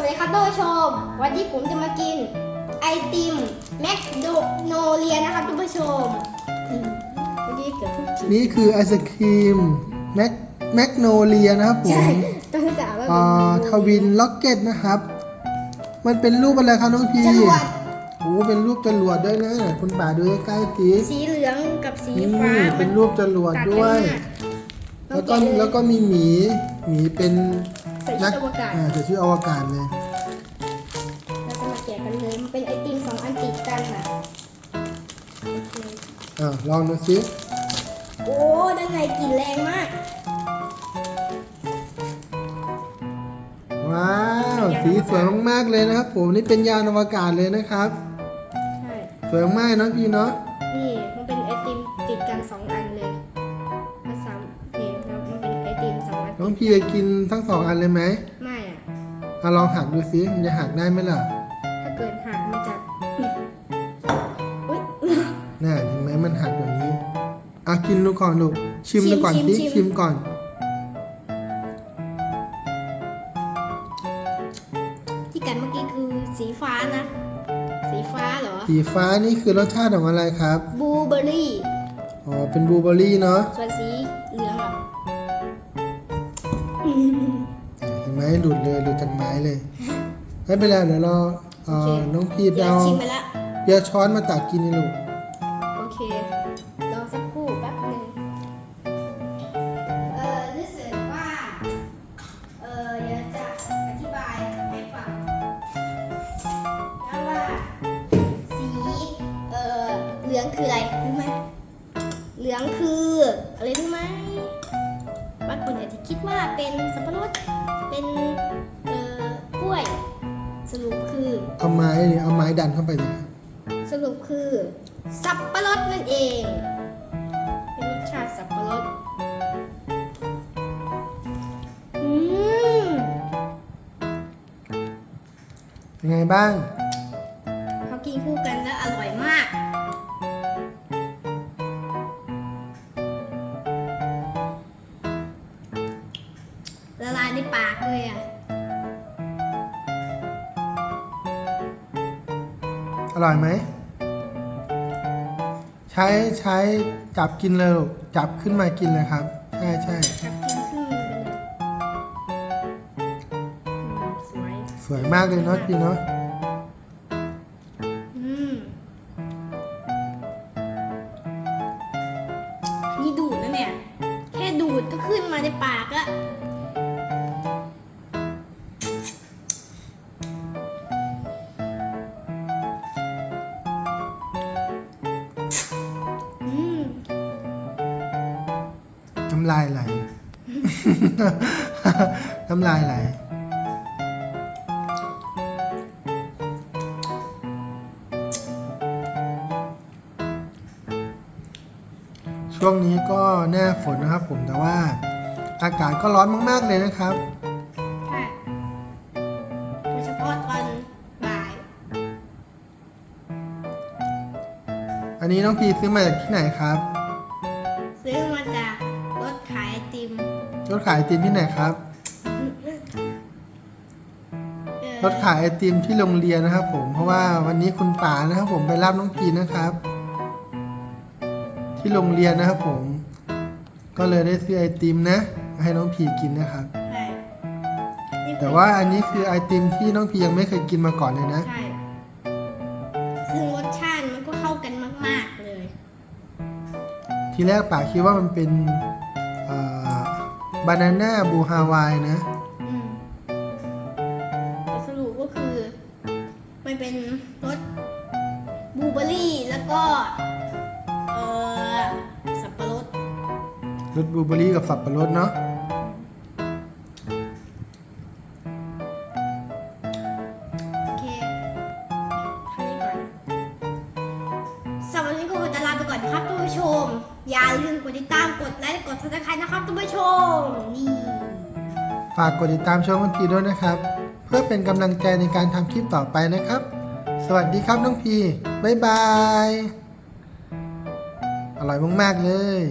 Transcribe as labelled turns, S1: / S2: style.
S1: วัสดีครับท่านผู้ชม วันนี้ผมจะมากิน ไอติมแมคโดโนเลียนะครับท่านผู้ชมอืมเมื่อกี้เกิดทุกที
S2: นี่คือไอศครีมแมกแมกโนเลียนะครับผ
S1: ใช่
S2: ม
S1: ต้องจะอ่านว่า
S2: อ่าทวินล็อกเก็ตนะครับ มันเป็นรูปอะไรครับน้องพี
S1: จรวด
S2: โอ้เป็นรูปจรวดด้วยนะคุณป่าดูใกล้ๆสิ
S1: สีเหลืองกับสี
S2: นี่
S1: ฟ้า
S2: เป็นรูปจรวดด้วย
S1: ตั
S2: แล้ว
S1: ด
S2: ก็
S1: กันมาก
S2: แล้วก็มีหมีหมีเป็น
S1: ใส่ชุดอวกาศ
S2: อ่าใส่ชุดอวกาศเลย
S1: เราจะมาแกะกันเลย มันเป็นไอติมสองอันติดกันอะโอเค
S2: อ่าลองดูสิ
S1: โอ้ด้านในกลิ่นแรงมาก
S2: ว้าว สีสวยมากๆเลยนะครับ ผมนี่เป็นยานอวกาศเลยนะครับ
S1: ใช่
S2: สวยมากเนาะพี่เนาะ
S1: นน้อง
S2: พี่จะกินทั้งสองอันเลยไหม
S1: ไม่อะ
S2: อะลองหักดูสิมันจะหักได้ไหมล่ะ
S1: ถ้าเกิดหักมันจะอุ๊ย
S2: น่าเห็นไหมมันหักแบบนี้อะกินดูก่อนลูกชิม
S1: ชิม
S2: ดูก่อน
S1: ชิม
S2: สิ
S1: ชิม
S2: ชิมก่อน
S1: ที่กันเมื่อกี้คือสีฟ้านะ สีฟ้าเหรอ
S2: สีฟ้านี่คือรสชาติของอะไรครับ
S1: บลูเบอร์รี่
S2: อ๋อเป็นบลูเบอร์รี่เนาะ
S1: ส่วนสีเหลืองเหรอ
S2: เห็นไหมหลุดเลยหลุดจากไม้เลยไม่เป็นไรเดี๋ยวเราเอ่
S1: โอเค
S2: อน้องพี
S1: เดี๋ยว
S2: เอา
S1: ชิมไปละ
S2: เบียร์ช้อนมาตักกินนี่ลูก
S1: โอเค รอสักครู่แป๊บหนึ่งเอ่อรู้สึกว่า เอ่อเดี๋ยวจะอธิบายให้ฟังนะว่าสีเอ่อเหลืองคืออะไรรู้ไหมเหลืองคืออะไรรู้ไหมบาง คนอาจจะคิดว่าเป็นสับปะรดเป็นเอ่อกล้วย สรุปคือ
S2: เอาไม้เอาไม้ดันเข้าไปเลยครับ
S1: สรุปคือ สับปะรดนั่นเอง เป็นรสชาติสับปะรดอืม
S2: เป็นไงบ้าง
S1: พอกินคู่กันแล้วอร่อยมาก ปากเลยอะ
S2: อร่อยไหม ใช้ใช้จับกินเลยลูกจับขึ้นมากินเลยครับ ใช่ใช่
S1: กับกินครึ่งหนึงไปเลยอืมสวย
S2: สวยมากเลยเนาะพี่เนาะ
S1: อืมนี่ดูดนะเนี่ย แค่ดูดก็ขึ้นมาในปากอะำ
S2: ลายไหล น้ำลายไหล ช่วงนี้ก็หน้าฝนนะครับผมแต่ว่า อากาศก็ร้อนมากๆเลยนะครับ
S1: ใช่โดยเฉพาะตอนบ่าย
S2: อันนี้น้องพีซื้อมาจากที่ไหนครับ
S1: รถขายไอติม
S2: ที่ไหนครับ
S1: เอ่อ
S2: รถขายไอติมที่โรงเรียนนะครับ ผม เพราะว่าวันนี้คุณป๋านะครับ ผมไปรับน้องพีนะครับ ที่โรงเรียนนะครับ ผม ก็เลยได้ซื้อไอติมนะ ให้น้องพีกินนะครับ
S1: ใช่นี่คือ
S2: แต่ว่าอันนี้คือไอติมที่น้องพียังไม่เคยกินมาก่อนเลยนะ
S1: ใช่ซึ่งรสชาติมันก็เข้ากันมาก ๆ เลย
S2: ทีแรกป๋าคิดว่ามันเป็น บานาน่าบูฮาวายนะ
S1: อืมแต่สรุปก็คือ มันเป็นรสบลูเบอร์รี่แล้วก็ เอ่อสับปะรด
S2: รสบลูเบอร์รี่กับสับปะรดเนาะ
S1: อย่าลืมกดติดตามกดไลค์กดซับสไครต์นะครับท่านผู้ชมนี่
S2: ฝากกดติดตามช่องน้องพีด้วยนะครับ เพื่อเป็นกำลังใจในการทำคลิปต่อไปนะครับ สวัสดีครับน้องพีบ๊ายบาย อร่อยมากๆเลย